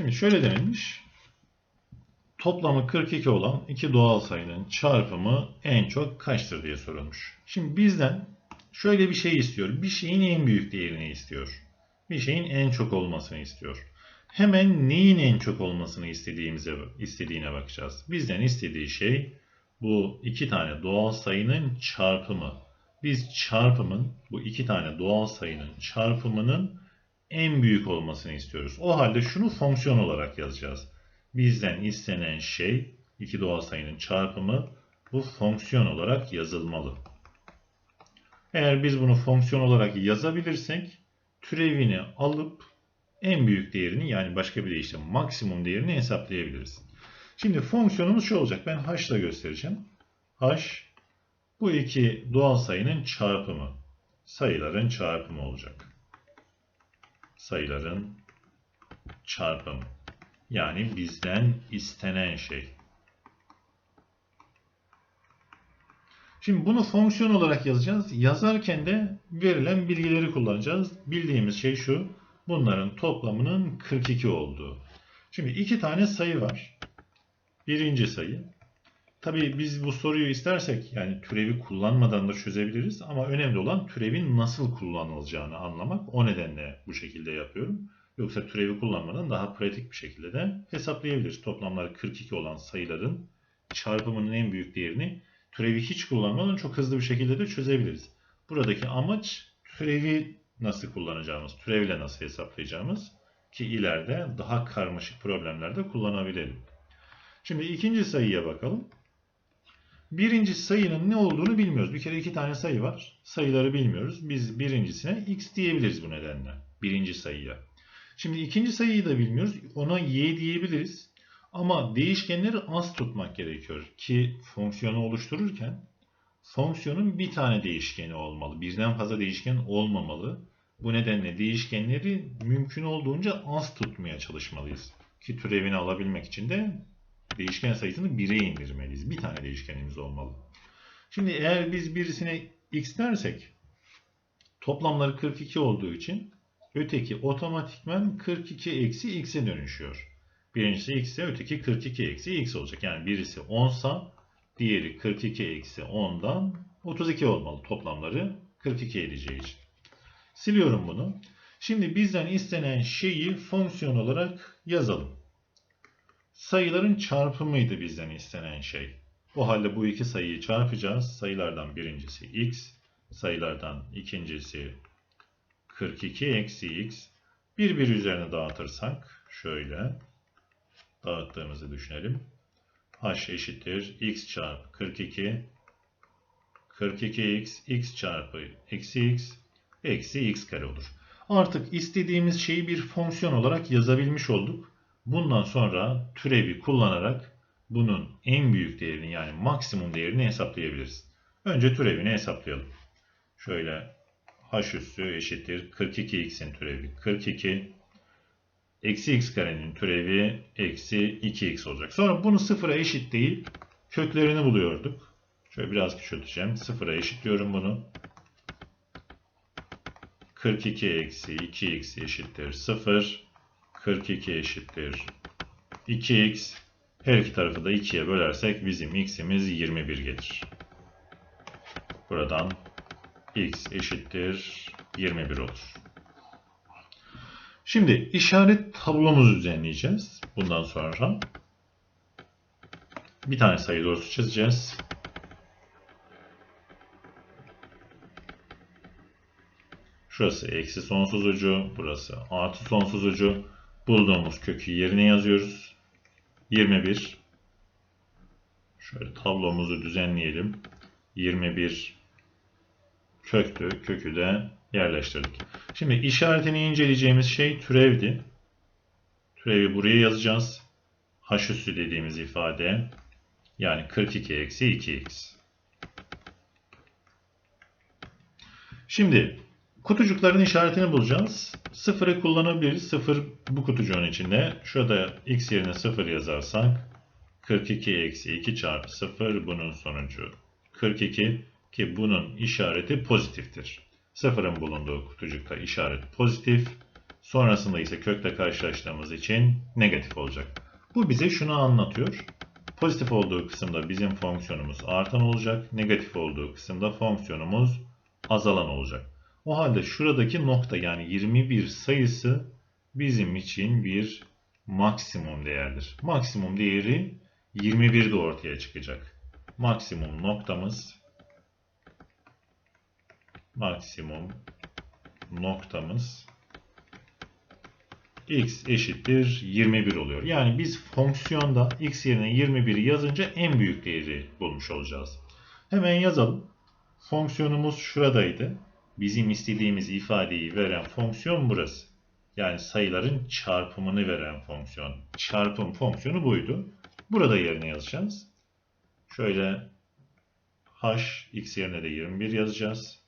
Şimdi şöyle denilmiş. Toplamı 42 olan iki doğal sayının çarpımı en çok kaçtır diye sorulmuş. Şimdi bizden şöyle bir şey istiyor. Bir şeyin en büyük değerini istiyor. Bir şeyin en çok olmasını istiyor. Hemen neyin en çok olmasını istediğimize istediğine bakacağız. Bizden istediği şey bu iki tane doğal sayının çarpımı. Biz çarpımın bu iki tane doğal sayının çarpımının en büyük olmasını istiyoruz. O halde şunu fonksiyon olarak yazacağız. Bizden istenen şey iki doğal sayının çarpımı bu fonksiyon olarak yazılmalı. Eğer biz bunu fonksiyon olarak yazabilirsek türevini alıp en büyük değerini yani başka bir deyişle maksimum değerini hesaplayabiliriz. Şimdi fonksiyonumuz şu olacak. Ben h ile göstereceğim. h bu iki doğal sayının çarpımı. Sayıların çarpımı olacak. Sayıların çarpımı. Yani bizden istenen şey. Şimdi bunu fonksiyon olarak yazacağız. Yazarken de verilen bilgileri kullanacağız. Bildiğimiz şey şu. Bunların toplamının 42 olduğu. Şimdi iki tane sayı var. Birinci sayı. Tabii biz bu soruyu istersek yani türevi kullanmadan da çözebiliriz ama önemli olan türevin nasıl kullanılacağını anlamak. O nedenle bu şekilde yapıyorum. Yoksa türevi kullanmadan daha pratik bir şekilde de hesaplayabiliriz. Toplamları 42 olan sayıların çarpımının en büyük değerini türevi hiç kullanmadan çok hızlı bir şekilde de çözebiliriz. Buradaki amaç türevi nasıl kullanacağımız, türevle nasıl hesaplayacağımız ki ileride daha karmaşık problemlerde kullanabilelim. Şimdi ikinci sayıya bakalım. Birinci sayının ne olduğunu bilmiyoruz. Bir kere iki tane sayı var. Sayıları bilmiyoruz. Biz birincisine x diyebiliriz bu nedenle. Birinci sayıya. Şimdi ikinci sayıyı da bilmiyoruz. Ona y diyebiliriz. Ama değişkenleri az tutmak gerekiyor ki fonksiyonu oluştururken fonksiyonun bir tane değişkeni olmalı. Birden fazla değişken olmamalı. Bu nedenle değişkenleri mümkün olduğunca az tutmaya çalışmalıyız. Ki türevini alabilmek için de değişken sayısını 1'e indirmeliyiz. Bir tane değişkenimiz olmalı. Şimdi eğer biz birisine x dersek toplamları 42 olduğu için öteki otomatikman 42 eksi x'e dönüşüyor. Birincisi x ise öteki 42 eksi x olacak. Yani birisi 10 sa diğeri 42 eksi 10'dan 32 olmalı toplamları 42 edeceği için. Siliyorum bunu. Şimdi bizden istenen şeyi fonksiyon olarak yazalım. Sayıların çarpımıydı bizden istenen şey. O halde bu iki sayıyı çarpacağız. Sayılardan birincisi x, sayılardan ikincisi 42 eksi x. Bir bir üzerine dağıtırsak şöyle dağıttığımızı düşünelim. h eşittir x çarpı 42 42x x çarpı eksi x eksi x kare olur. Artık istediğimiz şeyi bir fonksiyon olarak yazabilmiş olduk. Bundan sonra türevi kullanarak bunun en büyük değerini yani maksimum değerini hesaplayabiliriz. Önce türevini hesaplayalım. Şöyle h üssü eşittir 42x'in türevi 42 eksi x karenin türevi eksi 2x olacak. Sonra bunu sıfıra eşit değil köklerini buluyorduk. Şöyle biraz küçülteceğim. Sıfıra eşitliyorum bunu. 42 eksi 2x eşittir 0. 42 eşittir 2x. Her iki tarafı da 2'ye bölersek bizim x'imiz 21 gelir. Buradan x eşittir 21 olur. Şimdi işaret tablomuzu düzenleyeceğiz. Bundan sonra bir tane sayı doğrusu çizeceğiz. Şurası eksi sonsuz ucu, burası artı sonsuz ucu. Bulduğumuz kökü yerine yazıyoruz. 21. Şöyle tablomuzu düzenleyelim. 21 köktü. Kökü de yerleştirdik. Şimdi işaretini inceleyeceğimiz şey türevdi. Türevi buraya yazacağız. H üssü dediğimiz ifade yani 42 eksi 2x. Şimdi kutucukların işaretini bulacağız. Sıfırı kullanabiliriz. Sıfır bu kutucuğun içinde. Şurada x yerine sıfır yazarsak 42 eksi 2 çarpı 0 bunun sonucu 42 ki bunun işareti pozitiftir. Sıfırın bulunduğu kutucukta işaret pozitif. Sonrasında ise kökle karşılaştığımız için negatif olacak. Bu bize şunu anlatıyor. Pozitif olduğu kısımda bizim fonksiyonumuz artan olacak. Negatif olduğu kısımda fonksiyonumuz azalan olacak. O halde şuradaki nokta yani 21 sayısı bizim için bir maksimum değerdir. Maksimum değeri 21'de ortaya çıkacak. Maksimum noktamız maksimum noktamız x eşittir 21 oluyor. Yani biz fonksiyonda x yerine 21'i yazınca en büyük değeri bulmuş olacağız. Hemen yazalım. Fonksiyonumuz şuradaydı. Bizim istediğimiz ifadeyi veren fonksiyon burası. Yani sayıların çarpımını veren fonksiyon. Çarpım fonksiyonu buydu. Burada yerine yazacağız. Şöyle h x yerine de 21 yazacağız.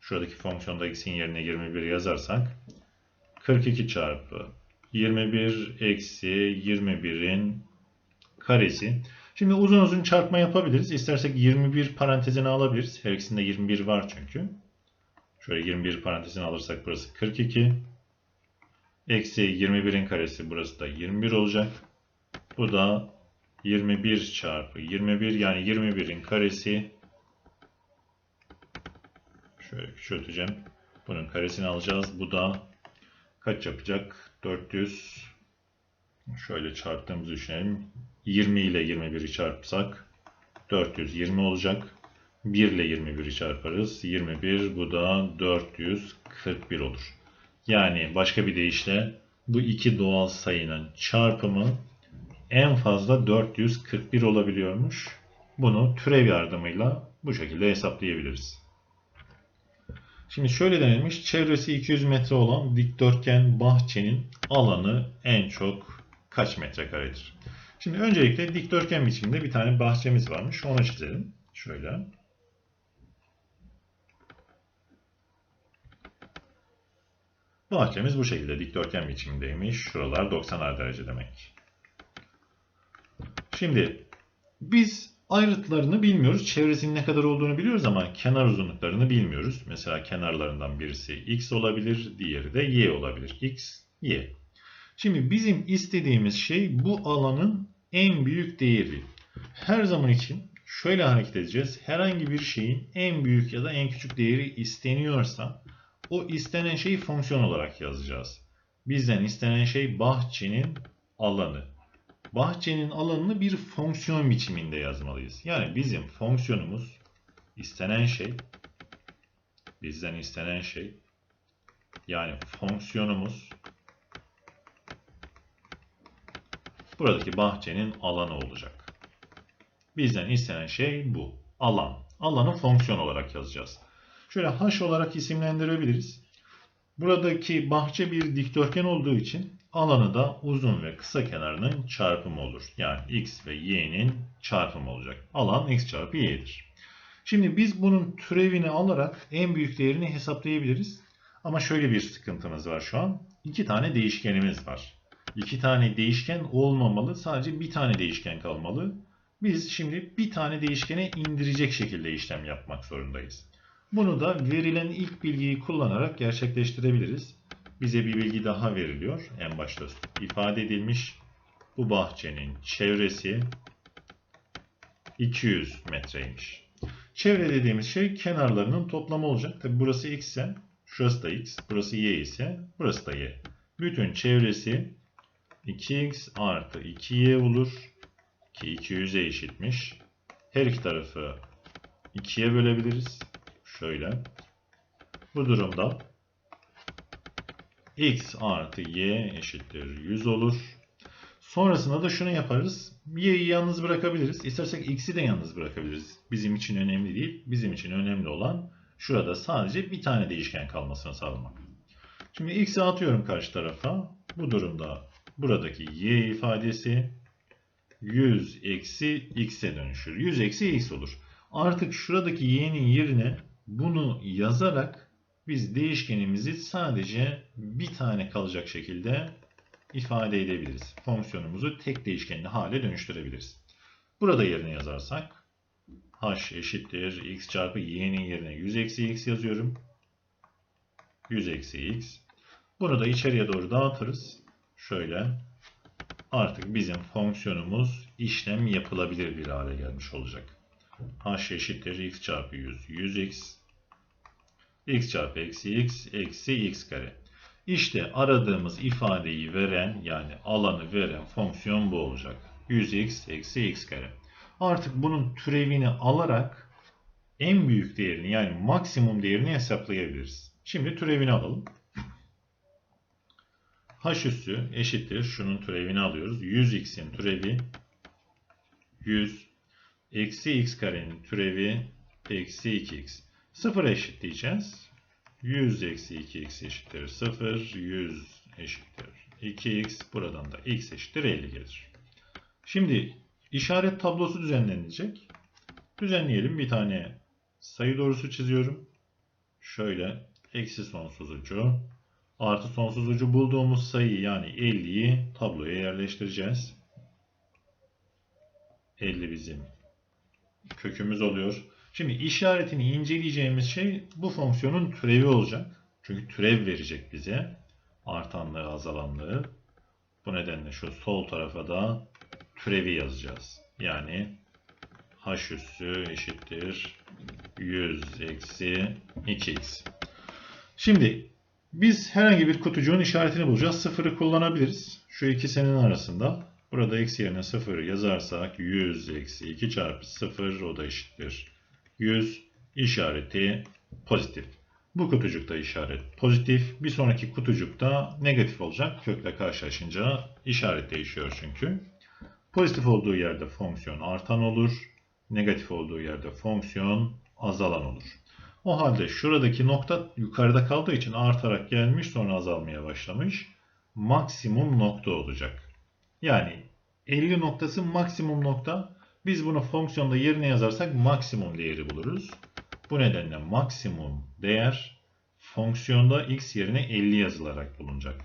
Şuradaki fonksiyonda x'in yerine 21 yazarsak 42 çarpı 21 eksi 21'in karesi. Şimdi uzun uzun çarpma yapabiliriz. İstersek 21 parantezine alabiliriz. Her ikisinde 21 var çünkü. Şöyle 21 parantezine alırsak burası 42. Eksi 21'in karesi burası da 21 olacak. Bu da 21 çarpı 21 yani 21'in karesi şöyle küçülteceğim. Bunun karesini alacağız. Bu da kaç yapacak? 400 şöyle çarptığımızı düşünelim. 20 ile 21'i çarpsak 420 olacak. 1 ile 21'i çarparız. 21 bu da 441 olur. Yani başka bir deyişle bu iki doğal sayının çarpımı en fazla 441 olabiliyormuş. Bunu türev yardımıyla bu şekilde hesaplayabiliriz. Şimdi şöyle denilmiş. Çevresi 200 metre olan dikdörtgen bahçenin alanı en çok kaç metrekaredir? Şimdi öncelikle dikdörtgen biçiminde bir tane bahçemiz varmış. Onu çizelim. Şöyle. Bahçemiz bu şekilde dikdörtgen biçimindeymiş. Şuralar 90'ar derece demek. Şimdi biz ayrıtlarını bilmiyoruz. Çevresinin ne kadar olduğunu biliyoruz ama kenar uzunluklarını bilmiyoruz. Mesela kenarlarından birisi x olabilir, diğeri de y olabilir. x, y. Şimdi bizim istediğimiz şey bu alanın en büyük değeri. Her zaman için şöyle hareket edeceğiz. Herhangi bir şeyin en büyük ya da en küçük değeri isteniyorsa o istenen şeyi fonksiyon olarak yazacağız. Bizden istenen şey bahçenin alanı. Bahçenin alanını bir fonksiyon biçiminde yazmalıyız. Yani bizim fonksiyonumuz istenen şey bizden istenen şey yani fonksiyonumuz buradaki bahçenin alanı olacak. Bizden istenen şey bu. Alan. Alanı fonksiyon olarak yazacağız. Şöyle h olarak isimlendirebiliriz. Buradaki bahçe bir dikdörtgen olduğu için alanı da uzun ve kısa kenarının çarpımı olur. Yani x ve y'nin çarpımı olacak. Alan x çarpı y'dir. Şimdi biz bunun türevini alarak en büyük değerini hesaplayabiliriz. Ama şöyle bir sıkıntımız var şu an. İki tane değişkenimiz var. İki tane değişken olmamalı. Sadece bir tane değişken kalmalı. Biz şimdi bir tane değişkene indirecek şekilde işlem yapmak zorundayız. Bunu da verilen ilk bilgiyi kullanarak gerçekleştirebiliriz. Bize bir bilgi daha veriliyor. En başta ifade edilmiş. Bu bahçenin çevresi 200 metreymiş. Çevre dediğimiz şey kenarlarının toplamı olacak. Tabi burası x ise şurası da x, burası y ise burası da y. Bütün çevresi 2x artı 2y olur. Ki 200'e eşitmiş. Her iki tarafı 2'ye bölebiliriz. Şöyle. Bu durumda x artı y eşittir 100 olur. Sonrasında da şunu yaparız. y'yi yalnız bırakabiliriz. İstersek x'i de yalnız bırakabiliriz. Bizim için önemli değil. Bizim için önemli olan şurada sadece bir tane değişken kalmasını sağlamak. Şimdi x'i atıyorum karşı tarafa. Bu durumda buradaki y ifadesi 100 eksi x'e dönüşür. 100 eksi x olur. Artık şuradaki y'nin yerine bunu yazarak biz değişkenimizi sadece bir tane kalacak şekilde ifade edebiliriz. Fonksiyonumuzu tek değişkenli hale dönüştürebiliriz. Burada yerine yazarsak h eşittir x çarpı y'nin yerine 100 eksi x yazıyorum. 100 eksi x. Bunu da içeriye doğru dağıtırız. Şöyle. Artık bizim fonksiyonumuz işlem yapılabilir bir hale gelmiş olacak. H eşittir x çarpı 100. 100x x çarpı eksi x eksi x kare. İşte aradığımız ifadeyi veren yani alanı veren fonksiyon bu olacak. 100x eksi x kare. Artık bunun türevini alarak en büyük değerini yani maksimum değerini hesaplayabiliriz. Şimdi türevini alalım. h üssü eşittir. Şunun türevini alıyoruz. 100x'in türevi 100 eksi x karenin türevi eksi 2x. 0 eşitleyeceğiz. 100 eksi 2x eşittir 0. 100 eşittir 2x. Buradan da x eşittir 50 gelir. Şimdi işaret tablosu düzenlenecek. Düzenleyelim. Bir tane sayı doğrusu çiziyorum. Şöyle eksi sonsuz ucu artı sonsuz ucu bulduğumuz sayı yani 50'yi tabloya yerleştireceğiz. 50 bizim kökümüz oluyor. Şimdi işaretini inceleyeceğimiz şey bu fonksiyonun türevi olacak. Çünkü türev verecek bize. Artanlığı, azalanlığı. Bu nedenle şu sol tarafa da türevi yazacağız. Yani h üssü eşittir 100 eksi 2x. Şimdi biz herhangi bir kutucuğun işaretini bulacağız. Sıfırı kullanabiliriz. Şu ikisinin arasında. Burada x yerine 0 yazarsak 100 eksi 2 çarpı 0 o da eşittir. 100 işareti pozitif. Bu kutucukta işaret pozitif. Bir sonraki kutucukta negatif olacak. Kökle karşılaşınca işaret değişiyor çünkü. Pozitif olduğu yerde fonksiyon artan olur. Negatif olduğu yerde fonksiyon azalan olur. O halde şuradaki nokta yukarıda kaldığı için artarak gelmiş sonra azalmaya başlamış. Maksimum nokta olacak. Yani 50 noktası maksimum nokta. Biz bunu fonksiyonda yerine yazarsak maksimum değeri buluruz. Bu nedenle maksimum değer fonksiyonda x yerine 50 yazılarak bulunacak.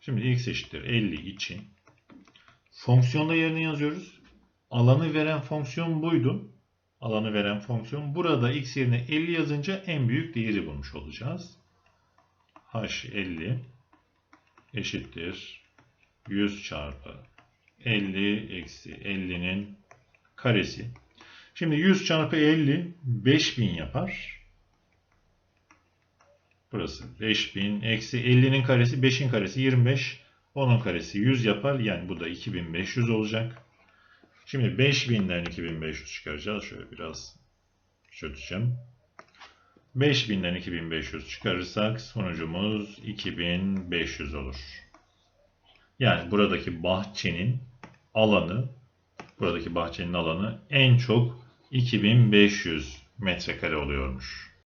Şimdi x eşittir 50 için fonksiyonda yerine yazıyoruz. Alanı veren fonksiyon buydu. Alanı veren fonksiyon. Burada x yerine 50 yazınca en büyük değeri bulmuş olacağız. h 50 eşittir 100 çarpı 50 eksi 50'nin karesi. Şimdi 100 çarpı 50 5000 yapar. Burası 5000 eksi 50'nin karesi 5'in karesi 25. Onun karesi 100 yapar. Yani bu da 2500 olacak. Şimdi 5000'den 2500 çıkaracağız. Şöyle biraz çözeceğim. 5000'den 2500 çıkarırsak sonucumuz 2500 olur. Yani buradaki bahçenin alanı buradaki bahçenin alanı en çok 2500 metrekare oluyormuş.